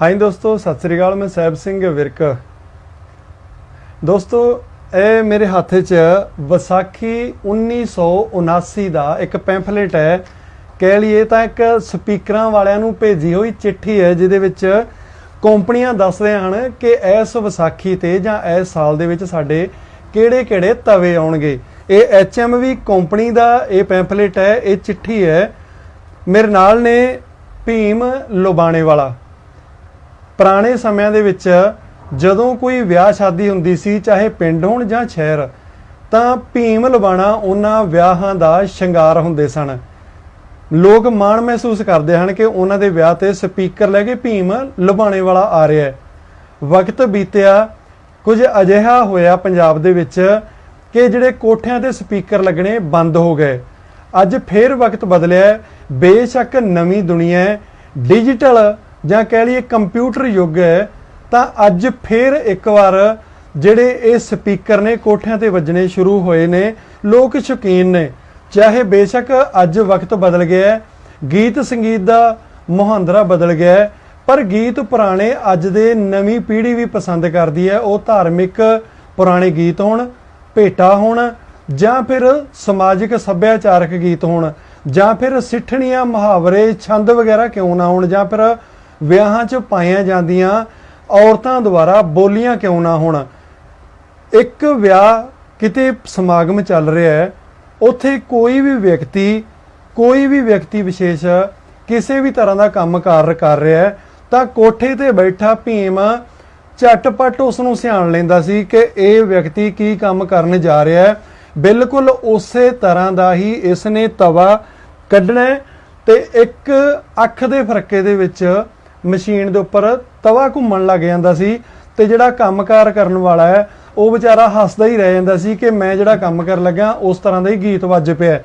ਹਾਂਜੀ ਦੋਸਤੋ ਸਤਿ ਸ੍ਰੀ ਅਕਾਲ ਮੈਂ ਸਹਿਬ ਸਿੰਘ ਵਿਰਕ ਦੋਸਤੋ ਇਹ ਮੇਰੇ ਹੱਥ 'ਚ ਵਿਸਾਖੀ 1979 ਦਾ ਇੱਕ ਪੈਂਫਲੇਟ ਹੈ ਕਹਿ ਲਈਏ ਤਾਂ ਇੱਕ ਸਪੀਕਰਾਂ ਵਾਲਿਆਂ ਨੂੰ ਭੇਜੀ ਹੋਈ ਚਿੱਠੀ ਹੈ ਜਿਹਦੇ ਵਿੱਚ ਕੰਪਨੀਆਂ ਦੱਸਦੇ ਹਨ ਕਿ ਇਸ ਵਿਸਾਖੀ ਤੇ ਜਾਂ ਇਸ ਸਾਲ ਦੇ ਵਿੱਚ ਸਾਡੇ ਕਿਹੜੇ-ਕਿਹੜੇ ਤਵੇ ਆਉਣਗੇ ਇਹ ਐਚਐਮਵੀ ਕੰਪਨੀ ਦਾ ਇਹ ਪੈਂਫਲੇਟ ਹੈ ਇਹ ਚਿੱਠੀ ਹੈ ਮੇਰੇ ਨਾਲ ਨੇ ਭੀਮ ਲੋਬਾਣੇ ਵਾਲਾ ਪੁਰਾਣੇ ਸਮਿਆਂ ਦੇ ਵਿੱਚ ਜਦੋਂ ਕੋਈ ਵਿਆਹ ਸ਼ਾਦੀ ਹੁੰਦੀ ਸੀ, ਚਾਹੇ ਪਿੰਡ ਹੋਣ ਜਾਂ ਸ਼ਹਿਰ, ਤਾਂ ਭੀਮ ਲਵਾਣਾ ਉਹਨਾਂ ਵਿਆਹਾਂ ਦਾ ਸ਼ਿੰਗਾਰ ਹੁੰਦੇ ਸਨ। ਲੋਕ ਮਾਣ ਮਹਿਸੂਸ ਕਰਦੇ ਹਨ ਕਿ ਉਹਨਾਂ ਦੇ ਵਿਆਹ ਤੇ ਸਪੀਕਰ ਲੈ ਕੇ ਭੀਮ ਲੁਬਾਣੇ ਵਾਲਾ ਆ ਰਿਹਾ ਹੈ। ਵਕਤ ਬੀਤਿਆ, ਕੁਝ ਅਜਿਹਾ ਹੋਇਆ ਪੰਜਾਬ ਦੇ ਵਿੱਚ ਕਿ ਜਿਹੜੇ ਕੋਠਿਆਂ ਤੇ ਸਪੀਕਰ ਲੱਗਣੇ ਬੰਦ ਹੋ ਗਏ। ਅੱਜ ਫੇਰ ਵਕਤ ਬਦਲਿਆ, ਬੇਸ਼ੱਕ ਨਵੀਂ ਦੁਨੀਆ ਡਿਜੀਟਲ ਜਾਂ ਕਹਿ ਲਈਏ ਕੰਪਿਊਟਰ ਯੁੱਗ ਹੈ, ਤਾਂ ਅੱਜ ਫੇਰ ਇੱਕ ਵਾਰ ਜਿਹੜੇ ਇਹ ਸਪੀਕਰ ਨੇ, ਕੋਠਿਆਂ ਤੇ ਵੱਜਣੇ ਸ਼ੁਰੂ ਹੋਏ ਨੇ, ਲੋਕ ਸ਼ੌਕੀਨ ਨੇ। ਚਾਹੇ ਬੇਸ਼ੱਕ ਅੱਜ ਵਕਤ ਬਦਲ ਗਿਆ ਹੈ, ਗੀਤ ਸੰਗੀਤ ਦਾ ਮੁਹਾਂਦਰਾ ਬਦਲ ਗਿਆ ਹੈ, ਪਰ ਗੀਤ ਪੁਰਾਣੇ ਅੱਜ ਦੇ ਨਵੀਂ ਪੀੜ੍ਹੀ ਵੀ ਪਸੰਦ ਕਰਦੀ ਹੈ। ਉਹ ਧਾਰਮਿਕ ਪੁਰਾਣੇ ਗੀਤ ਹੋਣ, ਭੇਟਾ ਹੋਣ, ਜਾਂ ਫਿਰ ਸਮਾਜਿਕ ਸੱਭਿਆਚਾਰਕ ਗੀਤ ਹੋਣ, ਜਾਂ ਫਿਰ ਸਿੱਠਣੀਆਂ, ਮੁਹਾਵਰੇ, ਛੰਦ ਵਗੈਰਾ ਕਿਉਂ ਨਾ ਹੋਣ, ਜਾਂ ਫਿਰ ਵਿਆਹਾਂ 'ਚ ਪਾਈਆਂ ਜਾਂਦੀਆਂ ਔਰਤਾਂ ਦੁਆਰਾ ਬੋਲੀਆਂ ਕਿਉਂ ਨਾ ਹੋਣ? ਇੱਕ ਵਿਆਹ ਕਿਤੇ ਸਮਾਗਮ ਚੱਲ ਰਿਹਾ ਹੈ, ਉੱਥੇ ਕੋਈ ਵੀ ਵਿਅਕਤੀ, ਕੋਈ ਵੀ ਵਿਅਕਤੀ ਵਿਸ਼ੇਸ਼ ਕਿਸੇ ਵੀ ਤਰ੍ਹਾਂ ਦਾ ਕੰਮਕਾਰ ਕਰ ਰਿਹਾ ਹੈ, ਤਾਂ ਕੋਠੇ ਤੇ ਬੈਠਾ ਭੀਮ ਝਟਪਟ ਉਸ ਨੂੰ ਸਿਆਣ ਲੈਂਦਾ ਸੀ ਕਿ ਇਹ ਵਿਅਕਤੀ ਕੀ ਕੰਮ ਕਰਨ ਜਾ ਰਿਹਾ ਹੈ। ਬਿਲਕੁਲ ਉਸੇ ਤਰ੍ਹਾਂ ਦਾ ਹੀ ਇਸ ਨੇ ਤਵਾ ਕੱਢਣਾ ਹੈ ਤੇ ਇੱਕ ਅੱਖ ਦੇ ਫਰਕੇ ਦੇ ਵਿੱਚ ਮਸ਼ੀਨ ਦੇ ਉੱਪਰ ਤਵਾ ਘੁੰਮਣ ਲੱਗ ਜਾਂਦਾ ਸੀ ਤੇ ਜਿਹੜਾ ਕੰਮਕਾਰ ਕਰਨ ਵਾਲਾ ਹੈ, ਉਹ ਵਿਚਾਰਾ ਹੱਸਦਾ ਹੀ ਰਹਿ ਜਾਂਦਾ ਸੀ ਕਿ ਮੈਂ ਜਿਹੜਾ ਕੰਮ ਕਰਨ ਲੱਗਾ ਉਸ ਤਰ੍ਹਾਂ ਦਾ ਹੀ ਗੀਤ ਵੱਜ ਪਿਆ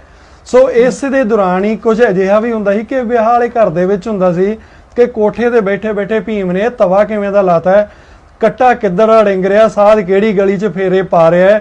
ਸੋ ਇਸ ਦੇ ਦੌਰਾਨ ਹੀ ਕੁਝ ਅਜਿਹਾ ਵੀ ਹੁੰਦਾ ਸੀ ਕਿ ਵਿਆਹ ਵਾਲੇ ਘਰ ਦੇ ਵਿੱਚ ਹੁੰਦਾ ਸੀ ਕਿ ਕੋਠੇ ਤੇ ਬੈਠੇ ਬੈਠੇ ਭੀਮ ਨੇ ਤਵਾ ਕਿਵੇਂ ਦਾ ਲਾਤਾ ਹੈ, ਕੱਟਾ ਕਿੱਧਰ ਡਿੰਗ ਰਿਹਾ, ਸਾਧ ਕਿਹੜੀ ਗਲੀ 'ਚ ਫੇਰੇ ਪਾ ਰਿਹਾ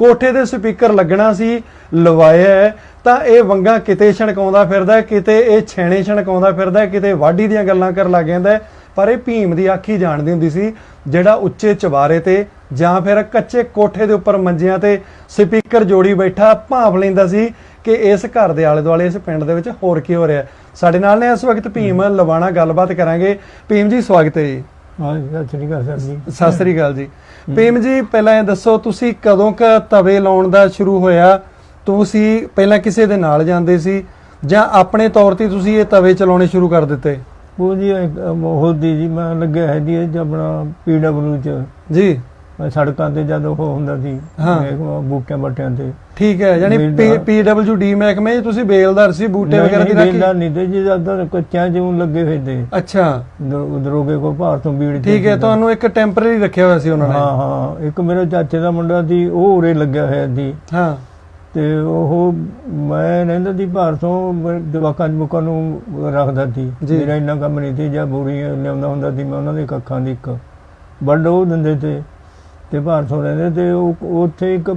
ਕੋਠੇ ਤੇ ਸਪੀਕਰ ਲੱਗਣਾ ਸੀ, ਲਵਾਇਆ ਤਾਂ ਇਹ ਵੰਗਾ ਕਿਤੇ ਛਣਕਾਉਂਦਾ ਫਿਰਦਾ ਕਿਤੇ ਇਹ ਛੇਣੇ ਛਣਕਾਉਂਦਾ ਫਿਰਦਾ ਕਿਤੇ ਵਾਢੀ ਦੀਆਂ ਗੱਲਾਂ ਕਰਨ ਲੱਗ ਜਾਂਦਾ ਪਰ ਇਹ ਭੀਮ ਦੀ ਆਖੀ ਜਾਣਦੀ ਹੁੰਦੀ ਸੀ, ਜਿਹੜਾ ਉੱਚੇ ਚਵਾਰੇ ਤੇ ਜਾਂ ਫਿਰ ਕੱਚੇ ਕੋਠੇ ਦੇ ਉੱਪਰ ਮੰਜਿਆਂ ਤੇ ਸਪੀਕਰ ਜੋੜੀ ਬੈਠਾ ਭਾਂਫ ਲੈਂਦਾ ਸੀ ਕਿ ਇਸ ਘਰ ਦੇ ਆਲੇ ਦੁਆਲੇ ਇਸ ਪਿੰਡ ਦੇ ਵਿੱਚ ਹੋਰ ਕੀ ਹੋ ਰਿਹਾ ਸਾਡੇ ਨਾਲ ਨੇ ਇਸ ਵਕਤ ਭੀਮ ਲਵਾਣਾ, ਗੱਲਬਾਤ ਕਰਾਂਗੇ। ਭੀਮ ਜੀ, ਸਵਾਗਤ ਹੈ ਜੀ। ਸਤਿ ਸ਼੍ਰੀ ਅਕਾਲ ਸਰ ਜੀ। ਸਤਿ ਸ੍ਰੀ ਅਕਾਲ ਜੀ। ਭੀਮ ਜੀ ਪਹਿਲਾਂ ਇਹ ਦੱਸੋ ਤੁਸੀਂ ਕਦੋਂ ਕ ਤਵੇ ਲਾਉਣ ਦਾ ਸ਼ੁਰੂ ਹੋਇਆ? ਤੁਸੀਂ ਪਹਿਲਾਂ ਕਿਸੇ ਦੇ ਨਾਲ ਜਾਂਦੇ ਸੀ? ਜਾਂ ਆਪਣੇ ਤੌਰ ਤੇ ਤੁਸੀਂ ਇਹ ਤਵੇ ਚਲਾਉਣੇ ਸ਼ੁਰੂ ਕਰ ਦਿੱਤੇ? ਉਹ ਜੀ ਇੱਕ ਮੋਹਰ ਦੀ ਜੀ ਮੈਂ ਲੱਗਿਆ ਹੈ ਜੀ ਆਪਣਾ ਪੀਡਬਲਯੂ ਚ। ਜੀ। ਸੜਕਾਂ ਤੇ ਜਦ ਉਹ ਹੁੰਦਾ ਸੀ ਹਾਂ। ਇਹ ਬੂਟਿਆਂ ਬੱਟਿਆਂ ਤੇ ਠੀਕ ਹੈ ਯਾਨੀ ਬੇਲਦਾਰ। ਪੀਡਬਲਯੂਡੀ ਮਹਿਕਮੇ 'ਚ ਤੁਸੀਂ ਬੇਲਦਾਰ ਸੀ ਬੂਟੇ ਵਗੈਰਾ ਦੀ ਨਹੀਂ ਰੱਖੀ ਨਹੀਂ ਤੇ ਜੀ ਜਦ ਕੱਚਿਆਂ ਜਿਉਂ ਲੱਗੇ ਹੋਏ ਤੇ ਅੱਛਾ ਦਰ- ਦਰੋਗੇ ਕੋ ਭਾਰ ਤੋਂ ਬੀੜ ਕੇ ਠੀਕ ਹੈ ਸੀਗਾ। ਤੁਹਾਨੂੰ ਇੱਕ ਟੈਂਪਰੇਰੀ ਰੱਖਿਆ ਹੋਇਆ ਸੀ ਉਹਨਾਂ ਨੇ ਹਾਂ ਹਾਂ ਇੱਕ ਮੇਰੇ ਚਾਚੇ ਦਾ ਮੁੰਡਾ ਸੀ ਉਹ ਉਰੇ ਲੱਗਿਆ ਹੋਇਆ ਸੀ ਹਾਂ ਤੇ ਉਹ ਮੈਂ ਰਹਿੰਦਾ ਸੀ ਭਾਰ ਤੋਂ ਮੈਂ ਜਵਾਕਾਂ ਜਵਾਕਾਂ ਨੂੰ ਰੱਖਦਾ ਸੀ ਜੀ। ਮੇਰਾ ਇੰਨਾ ਕੰਮ ਨਹੀਂ ਸੀ ਜਾਂ ਬੋਰੀਆਂ ਲਿਆਉਂਦਾ ਹੁੰਦਾ ਸੀ ਮੈਂ ਉਹਨਾਂ ਦੇ ਕੱਖਾਂ ਦੀ ਇੱਕ ਵੱਡ ਉਹ ਦਿੰਦੇ ਤੇ ਤੇ ਭਾਰ ਤੋਂ ਰਹਿੰਦੇ ਤੇ ਉਹ ਉੱਥੇ ਇੱਕ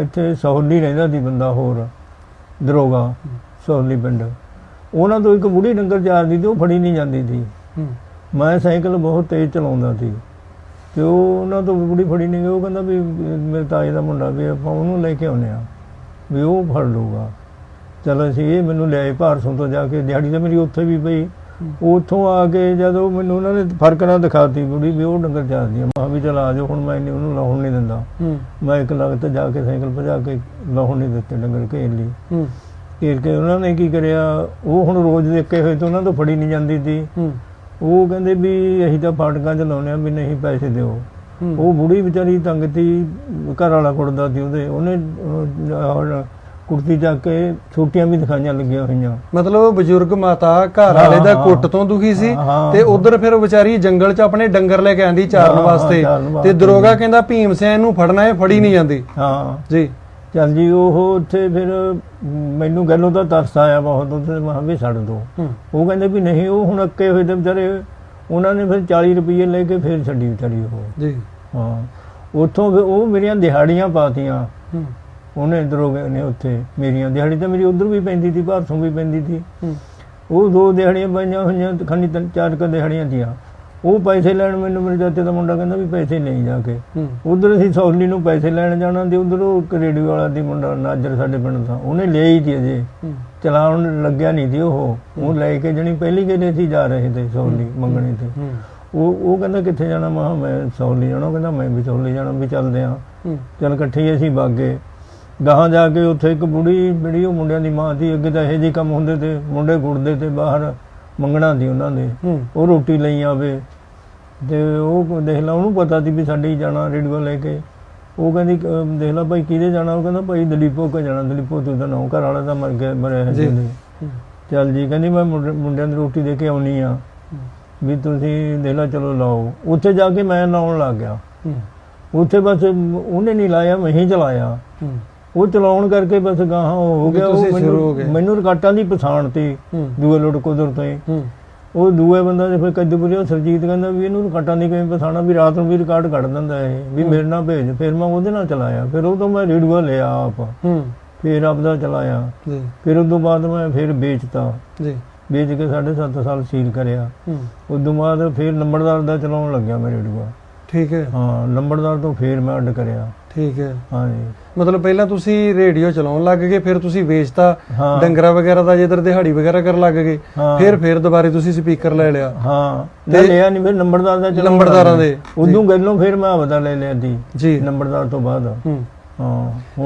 ਇੱਥੇ ਸੌਲੀ ਰਹਿੰਦਾ ਸੀ ਬੰਦਾ ਹੋਰ ਦਰੋਗਾ ਸੌਲੀ ਪਿੰਡ। ਉਹਨਾਂ ਤੋਂ ਇੱਕ ਬੁੜੀ ਡੰਗਰ ਚਾਰਦੀ ਤੇ ਉਹ ਫੜੀ ਨਹੀਂ ਜਾਂਦੀ ਸੀ। ਮੈਂ ਸਾਈਕਲ ਬਹੁਤ ਤੇਜ਼ ਚਲਾਉਂਦਾ ਸੀ। ਤੇ ਉਹ ਉਹਨਾਂ ਤੋਂ ਬੁੜੀ ਫੜੀ ਨਹੀਂ ਗਈ ਉਹ ਕਹਿੰਦਾ ਵੀ ਮੇਰੇ ਤਾਏ ਦਾ ਮੁੰਡਾ ਵੀ ਆਪਾਂ ਉਹਨੂੰ ਲੈ ਕੇ ਆਉਨੇ ਆ ਵੀ ਉਹ ਫੜ ਲਊਗਾ। ਚਲੋ ਅਸੀਂ ਇਹ ਮੈਨੂੰ ਲਿਆਏ ਭਾਰਸੋਂ ਤੋਂ ਜਾ ਕੇ ਦਿਹਾੜੀ ਤਾਂ ਮੇਰੀ ਉੱਥੇ ਵੀ ਪਈ। ਉੱਥੋਂ ਆ ਕੇ ਜਦੋਂ ਮੈਨੂੰ ਉਹਨਾਂ ਨੇ ਫ਼ਰਕ ਨਾ ਦਿਖਾਤੀ ਬੁੜੀ ਵੀ ਉਹ ਡੰਗਰ ਚਾਰਦੀ ਆ। ਮੈਂ ਵੀ ਚਲ ਆ ਜਾਓ ਹੁਣ ਮੈਂ ਨਹੀਂ ਉਹਨੂੰ ਲਾਉਣ ਨਹੀਂ ਦਿੰਦਾ। ਮੈਂ ਇੱਕ ਲੱਗ ਤੇ ਜਾ ਕੇ ਸਾਈਕਲ ਭਜਾ ਕੇ ਲਾਉਣ ਨਹੀਂ ਦਿੱਤੇ ਡੰਗਰ ਘੇਰ ਲਈ। ਘੇਰ ਕੇ ਉਹਨਾਂ ਨੇ ਕੀ ਕਰਿਆ ਉਹ ਹੁਣ ਰੋਜ਼ ਦੇਖੇ ਹੋਏ ਤੇ ਉਹਨਾਂ ਤੋਂ ਫੜੀ ਨਹੀਂ ਜਾਂਦੀ ਸੀ। ਉਹ ਕਹਿੰਦੇ ਵੀ ਅਸੀਂ ਤਾਂ ਫਾਟਕਾਂ ਚ ਲਾਉਂਦੇ ਆ ਵੀ ਨਹੀਂ ਪੈਸੇ ਦਿਓ। ਉਹ ਬੁੜੀ ਵਿਚਾਰੀ ਤੰਗ ਤੀ ਘਰ ਵਾਲਾ ਕੁੜਦਾ ਸੀ ਉਹਦੇ। ਉਹਨੇ ਕੁੜਤੀ ਚੱਕ ਕੇ ਛੋਟੀਆਂ ਵੀ ਦਿਖਾਈਆਂ ਲੱਗੀਆਂ ਹੋਈਆਂ। ਮਤਲਬ ਬਜ਼ੁਰਗ ਮਾਤਾ ਘਰ ਵਾਲੇ ਦਾ ਹਾਂ, ਕੁੱਟ ਤੋਂ ਦੁਖੀ ਸੀ ਹਾਂ, ਹਾਂ, ਤੇ ਉਧਰ ਫਿਰ ਉਹ ਵਿਚਾਰੀ ਜੰਗਲ 'ਚ ਆਪਣੇ ਡੰਗਰ ਲੈ ਕੇ ਆਂਦੀ ਚਾਰਨ ਹਾਂ, ਵਾਸਤੇ। ਚਾਰਨ ਤੇ ਵਾਸਤੇ। ਦਰੋਗਾ ਕਹਿੰਦਾ ਭੀਮ ਸਿੰਘ ਨੂੰ ਫੜਨਾ ਹੈ ਫੜੀ ਨਹੀਂ ਜਾਂਦੀ। ਹਾਂ। ਜੀ। ਚੱਲ ਜੀ ਉਹ ਉੱਥੇ ਫਿਰ ਮੈਨੂੰ ਗੱਲੋਂ ਤਾਂ ਤਰਸ ਆਇਆ ਬਹੁਤ ਉੱਥੇ ਮੈਂ ਕਿਹਾ ਵੀ ਛੱਡ ਦੋ। ਹੂੰ। ਉਹ ਕਹਿੰਦੇ ਵੀ ਨਹੀਂ ਉਹ ਹੁਣ ਅੱਕੇ ਹੋਏ ਤੇ ਵਿਚਾਰੇ ਉਹਨਾਂ ਨੇ ਫਿਰ 40 ਰੁਪਏ ਲੈ ਕੇ ਫਿਰ ਛੱਡੀ ਵਿਚਾਰੀ ਉਹ। ਜੀ। ਹਾਂ। ਉੱਥੋਂ ਫਿਰ ਉਹ ਮੇਰੀਆਂ ਦਿਹਾੜੀਆਂ ਪਾਤੀਆਂ। ਹੂੰ। ਉਹਨੇ ਦਰੋਗੇ ਨੇ ਉੱਥੇ ਮੇਰੀਆਂ ਦਿਹਾੜੀ ਤਾਂ ਮੇਰੀ ਉਧਰ ਵੀ ਪੈਂਦੀ ਸੀ ਭਾਰਸੋਂ ਵੀ ਪੈਂਦੀ ਸੀ। ਉਹ ਦੋ ਦਿਹਾੜੀਆਂ ਪਾਈਆਂ ਹੋਈਆਂ ਤੇ ਖਾਨੀ ਤਿੰਨ ਚਾਰ ਕੁ ਦਿਹਾੜੀਆਂ ਦੀਆਂ। ਉਹ ਪੈਸੇ ਲੈਣ ਮੈਨੂੰ ਮੇਰੇ ਚਾਚੇ ਦਾ ਮੁੰਡਾ ਕਹਿੰਦਾ ਵੀ ਪੈਸੇ ਨਹੀਂ ਜਾ ਕੇ। ਉਧਰ ਅਸੀਂ ਸੌਲੀ ਨੂੰ ਪੈਸੇ ਲੈਣ ਜਾਣਾ ਤੇ ਉਧਰ ਉਹ ਰੇਡੀਓ ਵਾਲਾ ਦੀ ਮੁੰਡਾ ਨਾਜਰ ਸਾਡੇ ਪਿੰਡ ਦਾ। ਉਹਨੇ ਲਿਆ ਹੀ ਸੀ ਅਜੇ। ਚਲਾਉਣ ਲੱਗਿਆ ਨਹੀਂ ਸੀ ਉਹ। ਉਹ ਲੈ ਕੇ ਜਣੀ ਪਹਿਲੀ ਗੇੜੇ ਅਸੀਂ ਜਾ ਰਹੇ ਤੇ ਸੌਲੀ ਮੰਗਣੇ ਤੇ। ਉਹ ਉਹ ਕਹਿੰਦਾ ਕਿੱਥੇ ਜਾਣਾ? ਮੈਂ ਮੈਂ ਸੌਲੀ ਜਾਣਾ। ਕਹਿੰਦਾ ਮੈਂ ਵੀ ਸੌਲੀ ਜਾਣਾ ਵੀ ਚੱਲਦੇ ਆ। ਚੱਲ ਇਕੱਠੇ ਅਸੀਂ ਬਾਗੇ। ਗਾਹਾਂ ਜਾ ਕੇ ਉੱਥੇ ਇੱਕ ਬੁੜੀ ਜਿਹੜੀ ਉਹ ਮੁੰਡਿਆਂ ਦੀ ਮਾਂ ਸੀ ਅੱਗੇ ਤਾਂ ਇਹੋ ਜਿਹੇ ਕੰਮ ਹੁੰਦੇ ਤੇ ਮੁੰਡੇ ਗੁੜਦੇ ਤੇ ਬਾਹਰ ਮੰਗਣਾ ਦੀ ਉਹਨਾਂ ਹੂੰ। ਉਹ ਰੋਟੀ ਲਈ ਆਵੇ। ਤੇ ਉਹ ਦੇਖ ਲਾ ਉਹਨੂੰ ਪਤਾ ਸੀ ਵੀ ਸਾਡੇ ਹੀ ਜਾਣਾ ਰੇਡੀਓ ਲੈ ਕੇ। ਉਹ ਕਹਿੰਦੀ ਦੇਖ ਲਾ ਭਾਈ ਕਿਹਦੇ ਜਾਣਾ? ਉਹ ਕਹਿੰਦਾ ਭਾਈ ਦਲੀਪੋ ਕੋ ਜਾਣਾ। ਦਲੀਪੋ ਤੂੰ ਤਾਂ ਨੌ ਘਰ ਵਾਲਾ ਤਾਂ ਮਰ ਗਿਆ ਮਰਿਆ ਹੈ। ਚੱਲ ਜੀ ਕਹਿੰਦੀ ਮੈਂ ਮੁੰਡੇ- ਮੁੰਡਿਆਂ ਦੀ ਰੋਟੀ ਦੇ ਕੇ ਆਉਣੀ ਆ। ਵੀ ਤੁਸੀਂ ਦੇਖ ਲਾ ਚਲੋ ਲਾਓ। ਉੱਥੇ ਜਾ ਕੇ ਮੈਂ ਲਾਉਣ ਲੱਗ ਗਿਆ। ਉੱਥੇ ਬਸ ਉਹਨੇ ਨਹੀਂ ਲਾਇਆ ਮੈਂ ਹੀ ਚਲਾਇਆ। ਉਹ ਚਲਾਉਣ ਕਰਕੇ ਬਸ ਗਾਹਾਂ ਹੋ ਗਿਆ ਉਹ। ਮੈਨੂੰ ਮੈਨੂੰ ਰਕਾਟਾਂ ਦੀ ਪਛਾਣ ਤੇ ਦੂਏ ਲੋਟ ਕੁਦਰ ਤੋਂ ਉਹ ਦੂਏ ਬੰਦਾ ਦੇ ਫਿਰ ਕੱਦੂਪੁਰੀ ਉਹ ਸਰਜੀਤ ਕਹਿੰਦਾ ਵੀ ਇਹਨੂੰ ਰਕਾਟਾਂ ਦੀ ਕਿਵੇਂ ਪਛਾਣਾ ਵੀ ਰਾਤ ਨੂੰ ਵੀ ਰਿਕਾਰਡ ਕੱਢ ਦਿੰਦਾ ਇਹ ਵੀ ਮੇਰੇ ਨਾਲ ਭੇਜ ਫਿਰ ਮੈਂ ਉਹਦੇ ਨਾਲ ਚਲਾਇਆ ਫਿਰ ਉਹ ਤੋਂ ਮੈਂ ਰੇਡੀਓ ਲਿਆ ਆਪ। ਫਿਰ ਆਪਦਾ ਚਲਾਇਆ। ਜੀ। ਫਿਰ ਉਸ ਤੋਂ ਬਾਅਦ ਮੈਂ ਫਿਰ ਵੇਚਤਾ। ਜੀ। ਵੇਚ ਕੇ 7.5 ਸਾਲ ਸੀਲ ਕਰਿਆ। ਉਸ ਤੋਂ ਬਾਅਦ ਫਿਰ ਨੰਬਰਦਾਰ ਦਾ ਚਲਾਉਣ ਲੱਗਿਆ ਮੈਂ ਰੇਡੀਓ। ਠੀਕ ਹੈ। ਹਾਂ ਨੰਬਰਦਾਰ ਤੋਂ ਫਿਰ ਮੈਂ ਅੱਡ ਕਰਿਆ। ਠੀਕ ਹੈ। ਹਾਂਜੀ। ਮਤਲਬ ਪਹਿਲਾਂ ਤੁਸੀਂ ਰੇਡੀਓ ਚਲਾਉਣ ਲੱਗ ਗਏ ਫਿਰ ਤੁਸੀਂ ਵੇਚਤਾ ਡੰਗਰਾ ਵਗੈਰਾ ਦਾ ਜਿੱਧਰ ਦਿਹਾੜੀ ਵਗੈਰਾ ਕਰਨ ਲੱਗ ਗਏ। ਫਿਰ ਫਿਰ ਦੁਬਾਰੇ ਤੁਸੀਂ ਸਪੀਕਰ ਲੈ ਲਿਆ। ਹਾਂ। ਨਾ ਲਿਆ ਨਹੀਂ ਫਿਰ ਨੰਬਰਦਾਰ ਦਾ ਨੰਬਰਦਾਰਾਂ ਦੇ। ਉਦੋਂ ਗੱਲੋਂ ਫਿਰ ਮੈਂ ਆਪਦਾ ਲੈ ਲਿਆ ਦੀ ਜੀ। ਨੰਬਰਦਾਰ ਤੋਂ ਬਾਅਦ। ਹੂੰ।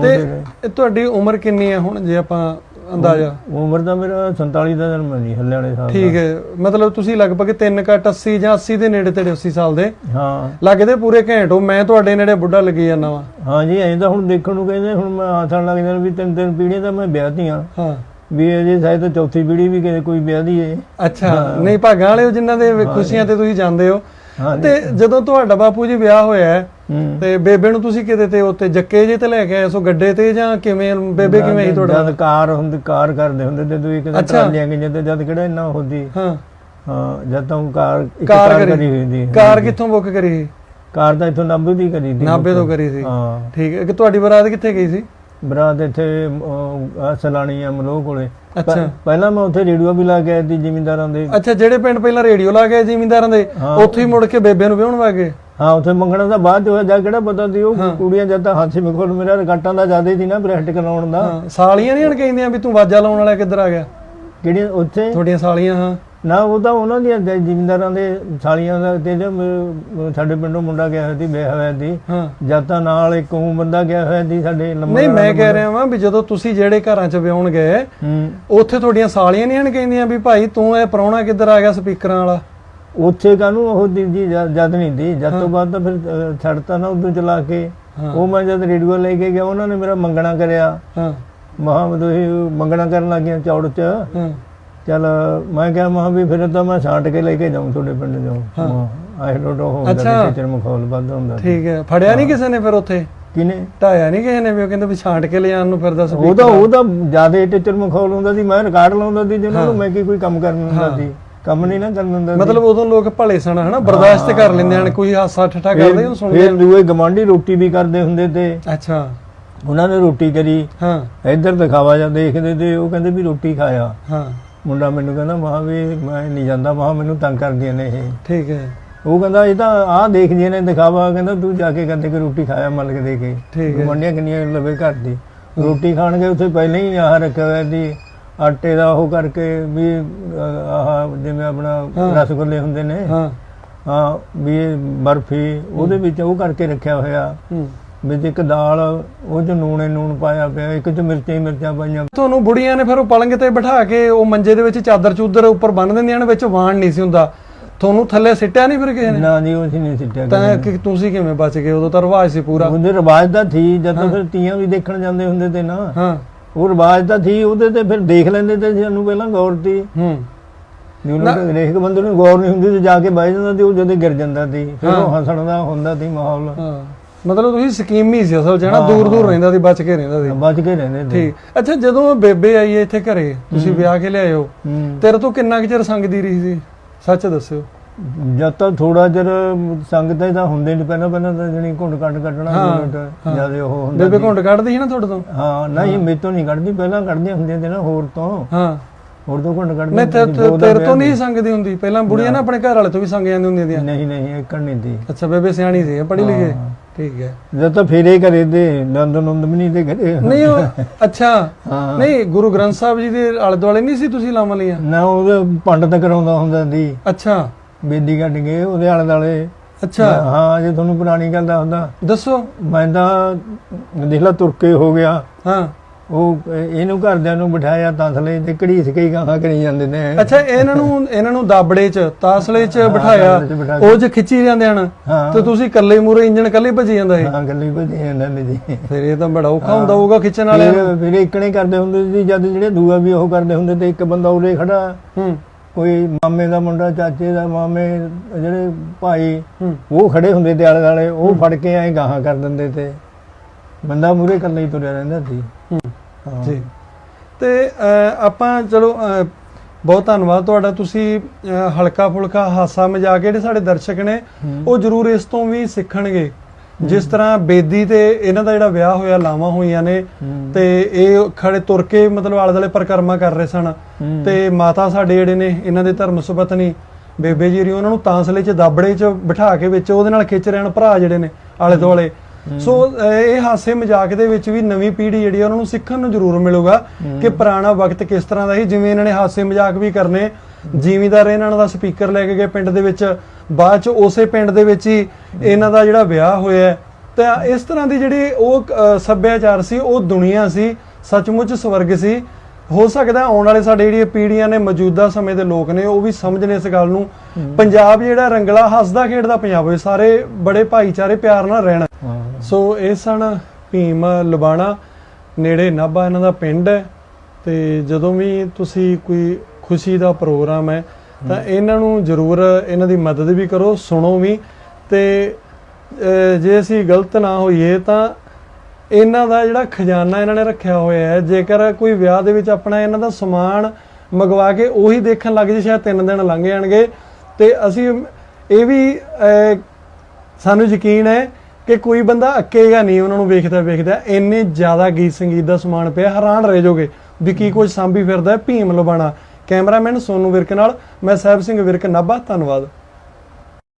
ਤੇ ਤੁਹਾਡੀ ਉਮਰ ਕਿੰਨੀ ਹੈ ਹੁਣ ਜੇ ਆਪਾਂ ਅੰਦਾਜ਼ਾ? ਉਮਰ ਤਾਂ ਮੇਰਾ 47 ਦਾ ਜਨਮ ਹੈ ਜੀ ਹੱਲਿਆਣੇ ਸਾਲ ਠੀਕ ਹੈ ਮਤਲਬ ਤੁਸੀਂ ਲਗਭਗ 3 ਕੱਟ 80 ਜਾਂ 80 ਦੇ ਨੇੜੇ ਤੇੜੇ 80 ਸਾਲ ਦੇ। ਦਾ। ਹਾਂ। ਲੱਗਦੇ ਪੂਰੇ ਘੈਂਟ ਹੋ ਮੈਂ ਤੁਹਾਡੇ ਨੇੜੇ ਬੁੱਢਾ ਲੱਗੀ ਜਾਂਦਾ ਵਾਂ। ਹਾਂ ਜੀ ਐਂ ਤਾਂ ਹੁਣ ਦੇਖਣ ਨੂੰ ਕਹਿੰਦੇ ਹੁਣ ਮੈਂ ਆਥਣ ਲੱਗ ਜਾਂਦਾ ਵੀ ਤਿੰਨ ਤਿੰਨ ਪੀੜ੍ਹੀਆਂ ਤਾਂ ਮੈਂ ਵਿਆਹਤੀ ਆ ਹਾਂ। ਵੀ ਅਜੇ ਸ਼ਾਇਦ ਤਾਂ ਚੌਥੀ ਪੀੜ੍ਹੀ ਵੀ ਕਿਤੇ ਕੋਈ ਵਿਆਹ ਦੀ ਏ ਅੱਛਾ ਨਹੀਂ ਭਾਗਾਂ ਵਾਲੇ ਜਿਨ੍ਹਾਂ ਦੇ ਖੁਸ਼ੀਆਂ ਤੇ ਤੁਸੀਂ ਜਾਂਦੇ ਹੋ। ਤੇ ਜਦੋਂ ਤੁਹਾਡਾ ਬਾਪੂ ਜੀ ਵਿਆਹ ਹੋਇਆ ਤੇ ਬੇਬੇ ਨੂੰ ਤੁਸੀਂ ਕਿਤੇ ਤੇ ਉੱਤੇ ਜੱਕੇ ਜੇ ਤੇ ਲੈ ਕੇ ਆਏ ਸੋ ਗੱਡੇ ਤੇ ਜਾਂ ਕਿਵੇਂ? ਬੇਬੇ ਕਿਵੇਂ ਸੀ ਤੁਹਾਡਾ? ਜਦ ਕਾਰ ਹੁੰਦੀ ਕਾਰ ਕਰਦੇ ਹੁੰਦੇ ਤੇ ਤੁਸੀਂ ਕਿਤੇ। ਟਰਾਲੀਆਂ ਗਈਆਂ ਤੇ ਜਦ ਕਿਹੜਾ ਇੰਨਾ ਹੁੰਦੀ? ਹਾਂ। ਹਾਂ ਜਦ ਤਾਂ ਕਾਰ ਕਾਰ ਕਾਰ ਕਰੀ। ਕਰੀ ਹੋਈ ਸੀ ਕਾਰ ਕਿੱਥੋਂ ਬੁੱਕ ਕਰੀ ਕਾਰ ਤਾਂ ਇੱਥੋਂ ਨਾਭੇ ਦੀ ਕਰੀ ਸੀ। ਨਾਭੇ ਤੋਂ ਕਰੀ ਸੀ। ਹਾਂ। ਠੀਕ ਹੈ। ਕਿ ਤੁਹਾਡੀ ਬਰਾਤ ਕਿੱਥੇ ਗਈ ਸੀ? ਬਰਾਤ ਇੱਥੇ ਸਲਾਣੀ ਆ ਮਲੋਹ ਕੋਲੇ। ਪਹਿਲਾਂ ਮੈਂ ਉੱਥੇ ਰੇਡੀਓ ਵੀ ਲਾ ਕੇ ਆਈ ਸੀ ਜ਼ਿਮੀਂਦਾਰਾਂ ਦੇ। ਅੱਛਾ ਜਿਹੜੇ ਪਿੰਡ ਪਹਿਲਾਂ ਰੇਡੀਓ ਲਾ ਗਏ ਜ਼ਿਮੀਂਦਾਰਾਂ ਦੇ ਹਾਂ। ਉੱਥੇ ਹੀ ਮੁੜ ਕੇ ਬੇਬੇ ਨੂੰ ਵਿਆਹਣ ਵਾਗੇ? ਹਾਂ ਉੱਥੇ ਮੰਗਣਾ ਦਾ ਬਾਅਦ ਚ ਹੋਇਆ ਜਾ ਕਿਹੜਾ ਪਤਾ ਸੀ ਉਹ ਕੁੜੀਆਂ ਜਦ ਤਾਂ ਹਾਥੀ ਮਖੋਲ ਮੇਰਾ ਰਗਾਟਾਂ ਦਾ ਜ਼ਿਆਦਾ ਸੀ ਨਾ ਬ੍ਰੈਸਟ ਕਰਾਉਣ ਦਾ। ਸਾਲੀਆਂ ਨਹੀਂ ਹਣ ਕਹਿੰਦੀਆਂ ਵੀ ਤੂੰ ਵਾਜਾ ਲਾਉਣ ਵਾਲਾ ਕਿੱਧਰ ਆ ਗਿਆ? ਕਿਹੜੀਆਂ ਉੱਥੇ? ਤੁਹਾਡੀਆਂ ਸਾਲੀਆਂ ਹਾਂ। ਨਾ ਉਹ ਤਾਂ ਉਹਨਾਂ ਦੀਆਂ ਜ਼ਿਮੀਂਦਾਰਾਂ ਦੇ ਸਾਲੀਆਂ ਦਾ ਤੇ ਜੋ ਮ- ਸਾਡੇ ਪਿੰਡੋਂ ਮੁੰਡਾ ਗਿਆ ਹੋਇਆ ਸੀ ਵਿਆਹ ਹੋਇਆ ਸੀ। ਹਾਂ। ਜਦ ਤਾਂ ਨਾਲ ਇੱਕ ਉਹ ਬੰਦਾ ਗਿਆ ਹੋਇਆ ਸੀ ਸਾਡੇ ਲੰਮਾ ਨਹੀਂ ਮੈਂ ਕਹਿ ਰਿਹਾ ਵਾਂ ਵੀ ਜਦੋਂ ਤੁਸੀਂ ਜਿਹੜੇ ਘਰਾਂ 'ਚ ਵਿਆਹਣ ਗਏ ਉੱਥੇ ਤੁਹਾਡੀਆਂ ਸਾਲੀਆਂ ਨਹੀਂ ਹਣ ਕਹਿੰਦੀਆਂ ਵੀ ਭਾਈ ਤੂੰ ਇਹ ਪ੍ਰਾਹੁਣਾ ਕਿੱਧਰ ਆ ਗਿਆ ਸਪੀਕਰਾਂ ਵਾਲਾ? ਉੱਥੇ ਕਾਨੂੰ ਉਹ ਦੀ ਜੀ ਜਦ ਨਹੀਂ ਦੀ ਜਦ ਤੋਂ ਬਾਅਦ ਤਾਂ ਫਿਰ ਛੱਡਤਾ ਨਾ ਉਦੋਂ ਚਲਾ ਕੇ। ਉਹ ਮੈਂ ਜਦ ਰੇਡੀਓ ਲੈ ਕੇ ਗਿਆ ਉਹਨਾਂ ਨੇ ਮੇਰਾ ਮੰਗਣਾ ਕਰਿਆ। ਹਾਂ। ਮਹਾ ਤੁਸੀਂ ਮੰਗਣਾ ਕਰਨ ਲੱਗਿਆ ਚੌੜ ਚ। ਚਲ ਮੈਂ ਕਿਹਾ ਮਹਾ ਵੀ ਫਿਰ ਤਾਂ ਮੈਂ ਛਾਂਟ ਕੇ ਲੈ ਕੇ ਜਾਉਂ ਤੁਹਾਡੇ ਪਿੰਡ ਜਾਉਂ ਆਈ ਡੋਂਟ ਨੋ ਹੁੰਦਾ। ਟੀਚਰ ਮਖੌਲ ਵੱਧ ਹੁੰਦਾ। ਠੀਕ ਹੈ। ਫੜਿਆ ਨਹੀਂ ਕਿਸੇ ਨੇ ਫਿਰ ਉੱਥੇ? ਕਿਨੇ ਢਾਇਆ ਨਹੀਂ ਕਿਸੇ ਨੇ ਵੀ? ਉਹ ਕਹਿੰਦੇ ਵੀ ਛਾਂਟ ਕੇ ਲਿਆਉਣ ਨੂੰ ਫਿਰਦਾ ਸਪੀਕਰ ਤਾਂ ਉਹ ਤਾਂ ਜ਼ਿਆਦਾ ਟੀਚਰ ਮਖੌਲ ਹੁੰਦਾ ਸੀ। ਮੈਂ ਰਿਕਾਰਡ ਲਾਉਂਦਾ ਸੀ ਜਿਹਨਾਂ ਨੂੰ ਮੈਂ ਕੀ ਕੋਈ ਕੰਮ ਕਰਨ ਹੁੰਦਾ ਸੀ। ਕੰਮ ਨਹੀਂ ਨਾ ਕਰਨ ਦਿੰਦਾ। ਮਤਲਬ ਉਦੋਂ ਲੋਕ ਭਲੇ ਸਨ ਹਨਾ? ਬਰਦਾਸ਼ਤ ਕਰ ਲੈਂਦੇ ਹਨ ਕੋਈ ਹਾਸਾ ਠੱਠਾ ਕਰਦੇ ਉਹਨੂੰ ਸੁਣਦੇ ਫਿਰ ਦੂਏ ਗਵਾਂਢੀ ਰੋਟੀ ਵੀ ਕਰਦੇ ਹੁੰਦੇ ਤੇ। ਅੱਛਾ। ਉਹਨਾਂ ਨੇ ਰੋਟੀ ਕਰੀ। ਹਾਂ। ਇੱਧਰ ਦਿਖਾਵਾ ਜਾਂ ਦੇਖਦੇ ਤੇ ਉਹ ਕਹਿੰਦੇ ਵੀ ਰੋਟੀ ਖਾਇਆ। ਹਾਂ। ਮੁੰਡਾ ਮੈਨੂੰ ਕਹਿੰਦਾ ਮਹਾ ਵੀ ਮੈਂ ਨਹੀਂ ਜਾਂਦਾ ਮਹਾ ਮੈਨੂੰ ਤੰਗ ਕਰਦੀਆਂ ਨੇ ਇਹ। ਠੀਕ ਹੈ। ਉਹ ਕਹਿੰਦਾ ਇਹ ਤਾਂ ਆਹ ਦੇਖਦੀਆਂ ਨੇ ਦਿਖਾਵਾ ਕਹਿੰਦਾ ਤੂੰ ਜਾ ਕੇ ਕਹਿੰਦੇ ਕਿ ਰੋਟੀ ਖਾਇਆ ਮਲਕ ਦੇ ਕੇ। ਠੀਕ ਹੈ। ਮੰਡੀਆਂ ਕਿੰਨੀਆਂ ਲਵੇ ਘਰ ਦੀ। ਰੋਟੀ ਖਾਣਗੇ ਉੱਥੇ ਪਹਿਲਾਂ ਹੀ ਆਹ ਰੱਖਿਆ ਹੋਇਆ ਸੀ। ਆਟੇ ਦਾ ਉਹ ਕਰਕੇ ਵੀ ਆਹ ਜਿਵੇਂ ਆਪਣਾ ਰਸਗੁੱਲੇ ਹੁੰਦੇ ਨੇ। ਹਾਂ। ਹਾਂ ਵੀ ਬਰਫੀ ਉਹਦੇ ਵਿੱਚ ਉਹ ਕਰਕੇ ਰੱਖਿਆ ਹੋਇਆ। ਵਿੱਚ ਇੱਕ ਦਾਲ ਉਹ ਚ ਨੂਣੇ ਨੂਣ ਪਾਇਆ ਪਿਆ ਇੱਕ ਚ ਮਿਰਚਾਂ ਹੀ ਮਿਰਚਾਂ ਪਾਈਆਂ। ਤੁਹਾਨੂੰ ਬੁੜੀਆਂ ਨੇ ਫਿਰ ਉਹ ਪਲੰਗ ਤੇ ਬਿਠਾ ਕੇ ਉਹ ਮੰਜੇ ਦੇ ਵਿੱਚ ਚਾਦਰ ਚੂਦਰ ਉੱਪਰ ਬੰਨ ਦਿੰਦੀਆਂ ਨੇ ਵਿੱਚ ਵਾਣ ਨਹੀਂ ਸੀ ਹੁੰਦਾ। ਤੁਹਾਨੂੰ ਥੱਲੇ ਸਿੱਟਿਆ ਨਹੀਂ ਫਿਰ ਕਿਸੇ ਨੇ? ਨਾ ਜੀ ਉਹ ਨਹੀਂ ਸਿੱਟਿਆ ਤਾਂ ਕਿ ਤੁਸੀਂ ਕਿਵੇਂ ਬਚ ਗਏ? ਉਦੋਂ ਤਾਂ ਰਿਵਾਜ ਸੀ ਪੂਰਾ। ਉਹਦੇ ਰਿਵਾਜ ਦਾ ਸੀ ਜਦੋਂ ਫਿਰ ਤੀਆਂ ਵੀ ਦੇਖਣ ਜਾਂਦੇ ਹੁੰਦੇ ਤੇ ਨਾ। ਹਾਂ। ਉਹ ਰਿਵਾਜ ਦਾ ਸੀ ਉਹਦੇ ਤੇ ਫਿਰ ਦੇਖ ਲੈਂਦੇ ਤੇ ਸਾਨੂੰ ਪਹਿਲਾਂ ਗੌਰ ਸੀ ਹੂੰ। ਦੇ ਹਰੇਕ ਬੰਦੇ ਨੂੰ ਗੌਰ ਨਹੀਂ ਹੁੰਦੀ ਤੇ ਜਾ ਕੇ ਬਹਿ ਜਾਂਦਾ ਤੇ ਉਹ ਜਦੋਂ ਗਿਰ ਜਾਂਦਾ ਸੀ ਫਿਰ ਉਹ ਹੱਸਣ ਦਾ ਹੁੰਦਾ ਸੀ ਮਾਹੌਲ। ਹਾਂ। ਮਤਲਬ ਤੁਸੀਂ ਸਕੀਮੀ ਸੀ ਅਸਲ ਨਾ ਦੂਰ ਦੂਰ ਰਹਿੰਦਾ ਸੀ ਬਚ ਕੇ ਰਹਿੰਦਾ ਸੀ। ਬਚ ਕੇ ਰਹਿੰਦੇ ਤੇ ਠੀਕ। ਅੱਛਾ ਜਦੋਂ ਬੇਬੇ ਆਈ ਹੈ ਇੱਥੇ ਘਰੇ ਤੁਸੀਂ ਵਿਆਹ ਕੇ ਹੋ ਹੂੰ। ਤੇਰੇ ਤੋਂ ਕਿੰਨਾ ਕੁ ਚਿਰ ਸੰਗਦੀ ਰਹੀ ਸੀ? ਸੱਚ ਦੱਸਿਓ। ਜਦ ਤੱਕ ਥੋੜਾ ਜਿਰ ਸੰਗਤਾਂ ਤਾਂ ਹੁੰਦੇ ਨਹੀਂ ਪਹਿਲਾਂ ਪਹਿਲਾਂ ਤਾਂ ਜਣੀ ਘੁੰਡ ਕੱਢ ਕੱਢਣਾ ਜਦ ਉਹ ਹੁੰਦਾ ਬੇਬੇ ਘੁੰਡ ਕੱਢਦੀ ਸੀ ਨਾ ਤੁਹਾਡੇ ਤੋਂ? ਹਾਂ ਨਹੀਂ ਮੇਰੇ ਤੋਂ ਨਹੀਂ ਕੱਢਦੀ ਪਹਿਲਾਂ ਕੱਢਦੀਆਂ ਹੁੰਦੀਆਂ ਤੇ ਨਾ ਹੋਰ ਤੋਂ। ਹਾਂ। ਹੋਰ ਤੋਂ ਘੁੰਡ ਕੱਢ ਨਹੀਂ ਤੇ ਤੇ- ਤੇਰੇ ਤੋਂ ਨਹੀਂ ਸੰਗਦੀ ਹੁੰਦੀ। ਪਹਿਲਾਂ ਬੁੜੀਆਂ ਨਾ। ਆਪਣੇ ਘਰ ਵਾਲੇ ਤੋਂ ਵੀ ਸੰਗ ਜਾਂਦੀ ਹੁੰਦੀਆਂ ਦੀਆਂ ਨਹੀਂ ਨਹੀਂ ਇੱਕ ਨਹੀਂ ਦੀ ਅੱਛਾ ਬੇਬੇ ਸਿਆਣੀ ਸੀ ਪੜ੍ਹੀ ਲਿਖੀ। ਠੀਕ ਹੈ। ਜਦ ਤਾਂ ਫੇਰੇ ਕਰੇ ਦੇ ਨੰਦ ਨੰਦ ਵੀ ਨਹੀਂ ਤੇ ਕਰੇ ਨਹੀਂ ਉਹ ਅੱਛਾ। ਨਹੀਂ ਗੁਰੂ ਗ੍ਰੰਥ ਸਾਹਿਬ ਜੀ ਦੇ ਆਲੇ ਦੁਆਲੇ ਨਹੀਂ ਸੀ ਤੁਸੀਂ ਲਾਵਾਂ ਲੀਆਂ ਨਾ ਉਹਦੇ ਪੰਡਤ ਕਰਾਉਂਦਾ ਹੁੰਦਾ ਸੀ। ਅੱਛਾ। ਬੇਦੀ ਕੱਢ ਕੇ ਉਹਦੇ ਆਲੇ ਦਾਲੇ ਅੱਛਾ। ਹਾਂ ਜੇ ਤੁਹਾਨੂੰ ਪੁਰਾਣੀ ਗੱਲ ਦਾ ਹੁੰਦਾ। ਦੱਸੋ। ਮੈਂ ਤਾਂ ਦੇਖ ਲਾ ਤੁਰਕੇ ਹੋ ਗਿਆ। ਹਾਂ। ਉਹ ਇਹਨੂੰ ਘਰਦਿਆਂ ਨੂੰ ਬਿਠਾਇਆ ਤਸਲੇ ਤੇ ਘੜੀਸ ਕੇ ਹੀ ਗਾਹਾਂ ਕਰੀ ਜਾਂਦੇ ਨੇ। ਅੱਛਾ ਇਹਨਾਂ ਨੂੰ ਇਹਨਾਂ ਨੂੰ ਦਾਬੜੇ 'ਚ ਤਾਸਲੇ 'ਚ ਬਿਠਾਇਆ। ਉਹ 'ਚ ਖਿੱਚੀ ਜਾਂਦੇ ਹਨ ਤੇ ਤੁਸੀਂ ਇਕੱਲੇ ਮੂਰੇ ਇੰਜਣ ਇਕੱਲੇ ਭੱਜੀ ਜਾਂਦਾ ਇਹ? ਹਾਂ ਗੱਲੀ ਭਜੀ ਜਾਂਦੇ ਨੇ ਜੀ ਫਿਰ ਇਹ ਤਾਂ ਬੜਾ ਔਖਾ ਹੁੰਦਾ ਹੋਊਗਾ ਖਿੱਚਣ ਵਾਲਿਆਂ ਨੂੰ। ਫਿਰ ਫਿਰ ਇਕਣੇ ਕਰਦੇ ਹੁੰਦੇ ਸੀ ਜਦ ਜਿਹੜੇ ਦੂਆ ਵੀ ਉਹ ਕਰਦੇ ਹੁੰਦੇ ਤੇ ਇੱਕ ਬੰਦਾ ਉਰੇ ਖੜਾ। ਹੂੰ। ਕੋਈ ਮਾਮੇ ਦਾ ਮੁੰਡਾ ਚਾਚੇ ਦਾ ਮਾਮੇ ਜਿਹੜੇ ਭਾਈ ਉਹ ਖੜੇ ਹੁੰਦੇ ਤੇ ਆਲੇ ਦੁਆਲੇ ਉਹ ਫੜ ਕੇ ਐਂ ਗਾਹਾਂ ਕਰ ਦਿੰਦੇ ਤੇ। ਬੰਦਾ ਮੂਰੇ ਇਕੱਲਾ ਹੀ ਤੁਰਿਆ ਰਹਿੰਦਾ ਸੀ। ਜੀ। ਤੇ ਆਪਾਂ ਚਲੋ ਬਹੁਤ ਧੰਨਵਾਦ ਤੁਹਾਡਾ। ਤੁਸੀਂ ਹਲਕਾ ਫੁਲਕਾ ਹਾਸਾ ਮਜ਼ਾਕ ਜਿਹੜੇ ਸਾਡੇ ਦਰਸ਼ਕ ਨੇ। ਉਹ ਜ਼ਰੂਰ ਇਸ ਤੋਂ ਵੀ ਸਿੱਖਣਗੇ। ਜਿਸ ਤਰ੍ਹਾਂ ਬੇਦੀ ਤੇ ਇਹਨਾਂ ਦਾ ਜਿਹੜਾ ਵਿਆਹ ਹੋਇਆ ਲਾਵਾਂ ਹੋਈਆਂ ਨੇ। ਤੇ ਇਹ ਖੜੇ ਤੁਰ ਕੇ ਮਤਲਬ ਆਲੇ ਦੁਆਲੇ ਪਰਿਕਰਮਾ ਕਰ ਰਹੇ ਸਨ। ਤੇ ਮਾਤਾ ਸਾਡੇ ਜਿਹੜੇ ਨੇ ਇਹਨਾਂ ਦੇ ਧਰਮ ਸੁਪਤਨੀ ਬੇਬੇ ਜੀ ਰੀ ਉਹਨਾਂ ਨੂੰ ਤਾਂਸਲੇ 'ਚ ਦਾਬੜੇ 'ਚ ਬਿਠਾ ਕੇ ਵਿੱਚ ਉਹਦੇ ਨਾਲ ਖਿੱਚ ਰਹਿਣ ਭਰਾ ਜਿਹੜੇ ਨੇ ਆਲੇ ਦੁਆਲੇ ਸੋ ਇਹ ਹਾਸੇ ਮਜ਼ਾਕ ਦੇ ਵਿੱਚ ਵੀ ਨਵੀਂ ਪੀੜ੍ਹੀ ਜਿਹੜੀ ਉਹਨਾਂ ਨੂੰ ਸਿੱਖਣ ਨੂੰ ਜ਼ਰੂਰ ਮਿਲੂਗਾ ਕਿ ਪੁਰਾਣਾ ਵਕਤ ਕਿਸ ਤਰ੍ਹਾਂ ਦਾ ਸੀ ਜਿਵੇਂ ਇਹਨਾਂ ਨੇ ਹਾਸੇ ਮਜ਼ਾਕ ਵੀ ਕਰਨੇ ਜ਼ਿਮੀਦਾਰ ਇਹਨਾਂ ਦਾ ਸਪੀਕਰ ਲੈ ਕੇ ਗਏ ਪਿੰਡ ਦੇ ਵਿੱਚ ਬਾਅਦ ਚ ਉਸੇ ਪਿੰਡ ਦੇ ਵਿੱਚ ਹੀ ਇਹਨਾਂ ਦਾ ਜਿਹੜਾ ਵਿਆਹ ਹੋਇਆ। ਤਾਂ ਇਸ ਤਰ੍ਹਾਂ ਦੀ ਜਿਹੜੀ ਉਹ ਸੱਭਿਆਚਾਰ ਸੀ ਉਹ ਦੁਨੀਆ ਸੀ ਸੱਚਮੁੱਚ ਸਵਰਗ ਸੀ। ਹੋ ਸਕਦਾ ਆਉਣ ਵਾਲੇ ਸਾਡੇ ਜਿਹੜੀਆਂ ਪੀੜ੍ਹੀਆਂ ਨੇ ਮੌਜੂਦਾ ਸਮੇਂ ਦੇ ਲੋਕ ਨੇ ਉਹ ਵੀ ਸਮਝਣ ਇਸ ਗੱਲ ਨੂੰ। ਪੰਜਾਬ ਜਿਹੜਾ ਰੰਗਲਾ ਹੱਸਦਾ ਖੇਡਦਾ ਪੰਜਾਬ ਹੋਵੇ ਸਾਰੇ ਬੜੇ ਭਾਈਚਾਰੇ ਪਿਆਰ ਨਾਲ ਰਹਿਣ। ਸੋ ਇਹ ਸਨ ਭੀਮ ਲੁਬਾਣਾ ਨੇੜੇ ਨਾਭਾ ਇਹਨਾਂ ਦਾ ਪਿੰਡ ਹੈ। ਤੇ ਜਦੋਂ ਵੀ ਤੁਸੀਂ ਕੋਈ ਖੁਸ਼ੀ ਦਾ ਪ੍ਰੋਗਰਾਮ ਹੈ, ਤਾਂ ਇਹਨਾਂ ਨੂੰ ਜ਼ਰੂਰ ਇਹਨਾਂ ਦੀ ਮਦਦ ਵੀ ਕਰੋ, ਸੁਣੋ ਵੀ ਤੇ ਜੇ ਅਸੀਂ ਗਲਤ ਨਾ ਹੋਈਏ ਤਾਂ ਇਹਨਾਂ ਦਾ ਜਿਹੜਾ ਖਜ਼ਾਨਾ ਇਹਨਾਂ ਨੇ ਰੱਖਿਆ ਹੋਇਆ ਹੈ, ਜੇਕਰ ਕੋਈ ਵਿਆਹ ਦੇ ਵਿੱਚ ਆਪਣਾ ਇਹਨਾਂ ਦਾ ਸਮਾਨ ਮੰਗਵਾ ਕੇ ਉਹੀ ਦੇਖਣ ਲੱਗ ਜੇ, ਸ਼ਾਇਦ 3 ਦਿਨ ਲੰਘ ਜਾਣਗੇ। ਤੇ ਅਸੀਂ ਇਹ ਵੀ ਸਾਨੂੰ ਯਕੀਨ ਹੈ ਕਿ ਕੋਈ ਬੰਦਾ ਅੱਕੇਗਾ ਨਹੀਂ ਉਹਨਾਂ ਨੂੰ ਵੇਖਦਾ ਵੇਖਦਾ, ਇੰਨੇ ਜ਼ਿਆਦਾ ਗੀਤ ਸੰਗੀਤ ਦਾ ਸਮਾਨ ਪਿਆ, ਹੈਰਾਨ ਰਹਿ ਜਾਓਗੇ ਵੀ ਕੀ ਕੁਝ ਸਾਂਭੀ ਫਿਰਦਾ ਭੀਮ ਲਬਾਣਾ ਕੈਮਰਾਮੈਨ ਸੋਨੂ ਵਿਰਕ ਨਾਲ ਮੈਂ ਸਾਹਿਬ ਸਿੰਘ ਵਿਰਕ ਨਾਭਾ ਧੰਨਵਾਦ।